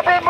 তবে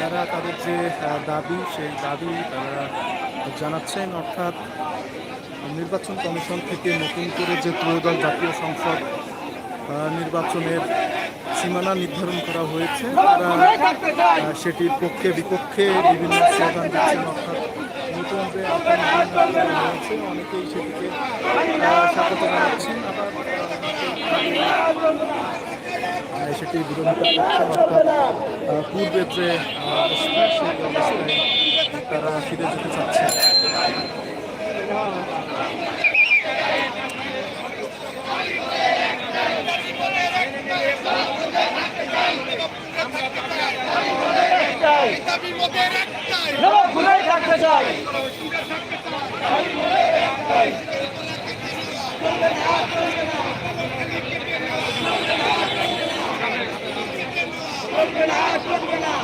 তারা তাদের যে দাবি, সেই দাবি তারা জানাচ্ছেন, অর্থাৎ নির্বাচন কমিশন থেকে নতুন করে যে ত্রয়োদশ জাতীয় সংসদ নির্বাচনের সীমানা নির্ধারণ করা হয়েছে, তারা সেটির পক্ষে বিপক্ষে বিভিন্ন স্লোগান দিচ্ছেন, অর্থাৎ নতুন যে হয়েছে অনেকেই সেটিকে স্বাগত জানাচ্ছেন। আবার সেটি বিরোধিতা করছেন অর্থাৎ পূর্বের যে তারা ফিরে যেতে চাচ্ছে। থাকতে চাই দর্শক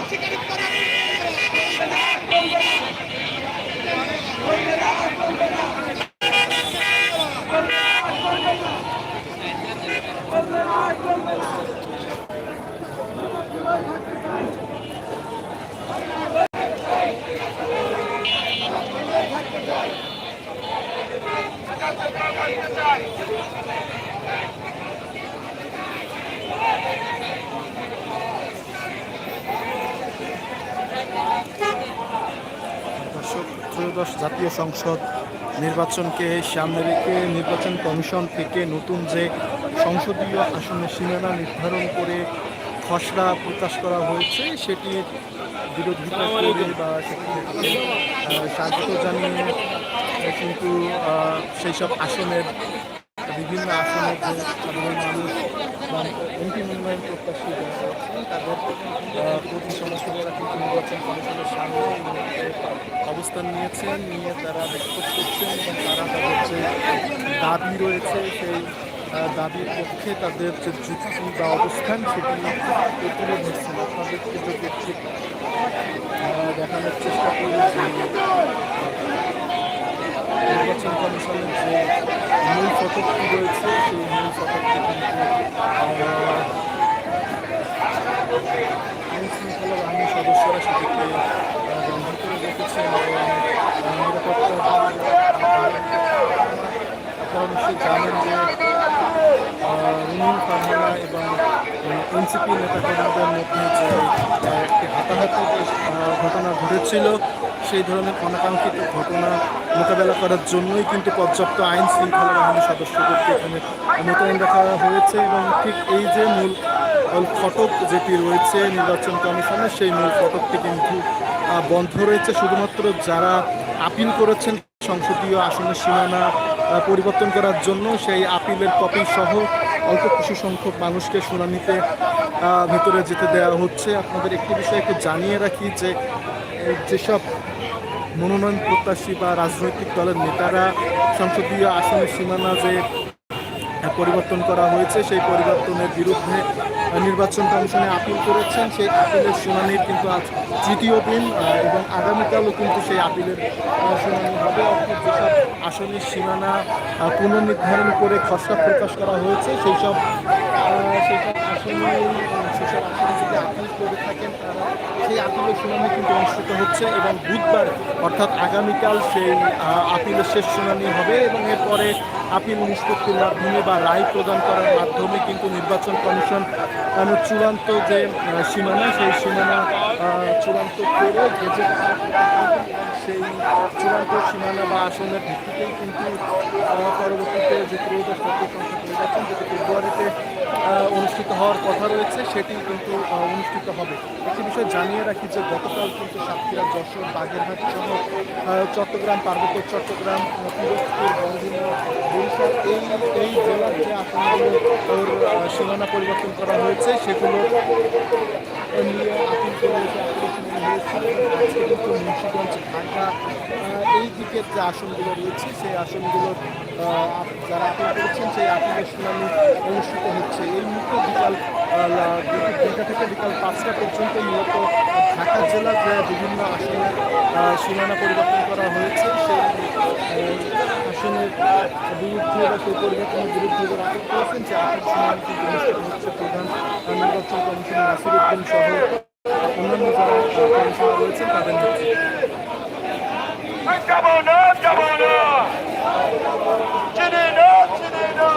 ত্রয়োদশ জাতীয় সংসদ নির্বাচনকে সামনে রেখে নির্বাচন কমিশন থেকে নতুন যে সংসদীয় আসনের সীমানা নির্ধারণ করে খসড়া প্রকাশ করা হয়েছে সেটির বিরোধিতা করে বা স্বাগত জানিয়ে কিন্তু সেই সব আসনের বিভিন্ন আসনের যে সাধারণ মানুষ বা এমপি মনোনয়ন প্রত্যাশী তাদের প্রতি সমর্থকেরা কিন্তু নির্বাচন কমিশনের সামনে অবস্থান নিয়েছেন নিয়ে তারা বিক্ষোভ করছেন এবং তারা তাদের যে দাবি রয়েছে, সেই দাবির পক্ষে তাদের যে যুক্তি বা অবস্থান সেটি তুলে ধরছেন আপনাদেরকে যদি একটু দেখানোর চেষ্টা করি যে, নির্বাচন কমিশনের যে মূল ফটকটি রয়েছে সেই মূল ফটকটি কিন্তু আহ, আইন শৃঙ্খলা বাহিনীর সদস্যরা সেটিকে বন্ধ করে রেখেছেন এবং নিরাপত্তা আপনারা নিশ্চয়ই জানেন যে রুমিন ফারহানা এবং এনসিপি নেতাকর্মীদের মধ্যে যে একটি হাতাহাতি ঘটনা ঘটেছিল সেই ধরনের অনাকাঙ্ক্ষিত ঘটনা মোকাবেলা করার জন্যই কিন্তু পর্যাপ্ত আইন শৃঙ্খলা বাহিনীর সদস্যদেরকে এখানে মোতায়েন রাখা হয়েছে এবং ঠিক এই যে মূল ফটক যেটি রয়েছে নির্বাচন কমিশনের সেই মূল ফটকটি কিন্তু বন্ধ রয়েছে। শুধুমাত্র যারা আপিল করেছেন, সংসদীয় আসনের সীমানা পরিবর্তন করার জন্য সেই আপিলের কপি সহ অল্প কিছু সংখ্যক মানুষকে শুনানিতে ভেতরে যেতে দেওয়া হচ্ছে। আপনাদের একটি বিষয় একটু জানিয়ে রাখি যে যেসব মনোনয়ন প্রত্যাশী বা রাজনৈতিক দলের নেতারা সংসদীয় আসনের সীমানা যে পরিবর্তন করা হয়েছে। সেই পরিবর্তনের বিরুদ্ধে নির্বাচন কমিশনে আপিল করেছেন। সেই আপিলের শুনানির কিন্তু আজ তৃতীয় দিন এবং আগামীকালও কিন্তু সেই আপিলের শুনানি হবে। অর্থাৎ যেসব আসনের সীমানা পুনর্নির্ধারণ করে খসড়া প্রকাশ করা হয়েছে সেই সব সব আসনে সেসব যদি আপিল করে থাকেন সেই আপিলের শুনানি কিন্তু অনুষ্ঠিত হচ্ছে এবং বুধবার, অর্থাৎ আগামীকাল সেই আপিলের শেষ শুনানি হবে এবং এরপরে আপিল নিষ্পত্তির মাধ্যমে বা রায় প্রদান করার মাধ্যমে কিন্তু নির্বাচন কমিশন চূড়ান্ত যে সীমানা, সেই সীমানা চূড়ান্ত করে গেজেট সেই চূড়ান্ত সীমানা বা আসনের ভিত্তিতেই কিন্তু পরবর্তীতে যে ত্রয়োদশ সংসদ নির্বাচন যেটি ফেব্রুয়ারিতে অনুষ্ঠিত হওয়ার কথা রয়েছে, সেটি কিন্তু অনুষ্ঠিত হবে। একটি বিষয় জানিয়ে রাখি যে গতকাল কিন্তু সাতক্ষীরা যশোর, বাগেরহাট সহ চট্টগ্রাম পার্বত্য চট্টগ্রাম পিরোজপুর বঙ্গভূমি বরিশাল এই এই জেলার যে আসনগুলো সীমানা পরিবর্তন করা হয়েছে, সেগুলো নিয়ে আপিল করে হয়েছিল আজকে কিন্তু মুন্সিগঞ্জ, ঢাকা আহ, যে আসনগুলো রয়েছে সেই আসনগুলোর যারা আপিল করেছেন সেই আপিলের শুনানি অনুষ্ঠিত হচ্ছে। এই মুহূর্তে বিকাল দুইটা থেকে বিকাল পাঁচটা পর্যন্ত মূলত ঢাকা জেলার যে বিভিন্ন আসনের সীমানা পরিবর্তন করা হয়েছে সেই আসনের বিরুদ্ধে বা সেই পরিবর্তনের বিরুদ্ধে যারা আপিল করেছেন সেই আপিল শুনানি কিন্তু অনুষ্ঠিত হচ্ছে প্রধান নির্বাচন কমিশন নাসিরুদ্দিন সহ অন্যান্য যারা কমিশনার রয়েছেন তাদের যাব না যাব না চিনি না চিনি না